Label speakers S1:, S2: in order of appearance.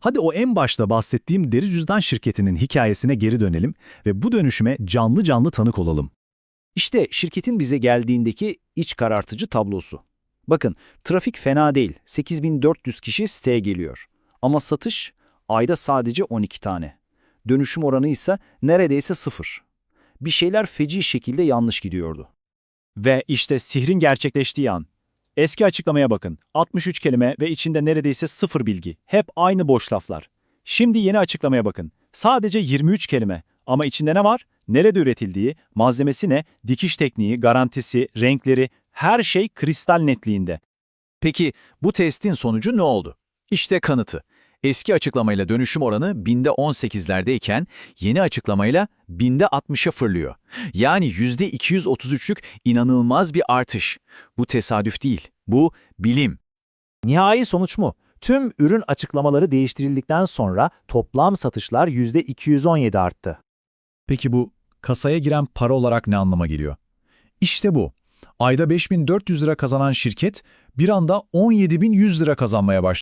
S1: Hadi o en başta bahsettiğim deri cüzdan şirketinin hikayesine geri dönelim ve bu dönüşüme canlı canlı tanık olalım.
S2: İşte şirketin bize geldiğindeki iç karartıcı tablosu. Bakın, trafik fena değil. 8400 kişi siteye geliyor. Ama satış ayda sadece 12 tane. Dönüşüm oranı ise neredeyse sıfır. Bir şeyler feci şekilde yanlış gidiyordu.
S3: Ve işte sihrin gerçekleştiği an. Eski açıklamaya bakın. 63 kelime ve içinde neredeyse sıfır bilgi. Hep aynı boş laflar. Şimdi yeni açıklamaya bakın. Sadece 23 kelime. Ama içinde ne var? Nerede üretildiği, malzemesi ne, dikiş tekniği, garantisi, renkleri, her şey kristal netliğinde.
S4: Peki bu testin sonucu ne oldu? İşte kanıtı. Eski açıklamayla dönüşüm oranı binde 18'lerdeyken yeni açıklamayla binde 60'a fırlıyor. Yani yüzde 233'lük inanılmaz bir artış. Bu tesadüf değil, bu bilim.
S5: Nihai sonuç mu? Tüm ürün açıklamaları değiştirildikten sonra toplam satışlar %217 arttı.
S1: Peki bu kasaya giren para olarak ne anlama geliyor? İşte bu. Ayda 5400 lira kazanan şirket bir anda 17100 lira kazanmaya başladı.